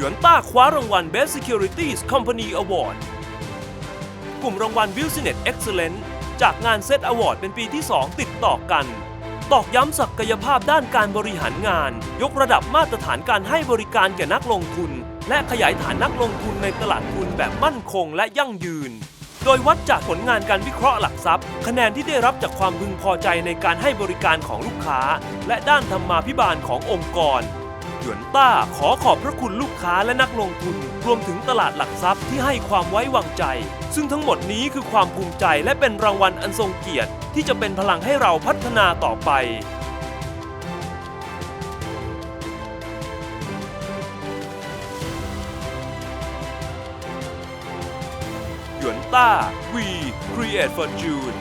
หยวนต้าคว้ารางวัล Best Securities Company Award กลุ่มรางวัล Business Excellence จากงานเซตอวอร์ดเป็นปีที่ 2 ติดต่อกัน ตอกย้ำศักยภาพด้านการบริหารงาน ยกระดับมาตรฐานการให้บริการแก่นักลงทุน และขยายฐานนักลงทุนในตลาดทุนแบบมั่นคงและยั่งยืน โดยวัดจากผลงานการวิเคราะห์หลักทรัพย์ คะแนนที่ได้รับจากความพึงพอใจในการให้บริการของลูกค้า และด้านธรรมาภิบาลขององค์กร หยวนต้าขอขอบพระคุณลูกค้าและนักลงทุน รวมถึงตลาดหลักทรัพย์ที่ให้ความไว้วางใจ ซึ่งทั้งหมดนี้คือความภูมิใจและเป็นรางวัลอันทรงเกียรติ ที่จะเป็นพลังให้เราพัฒนาต่อไปหยวนต้า We Create for June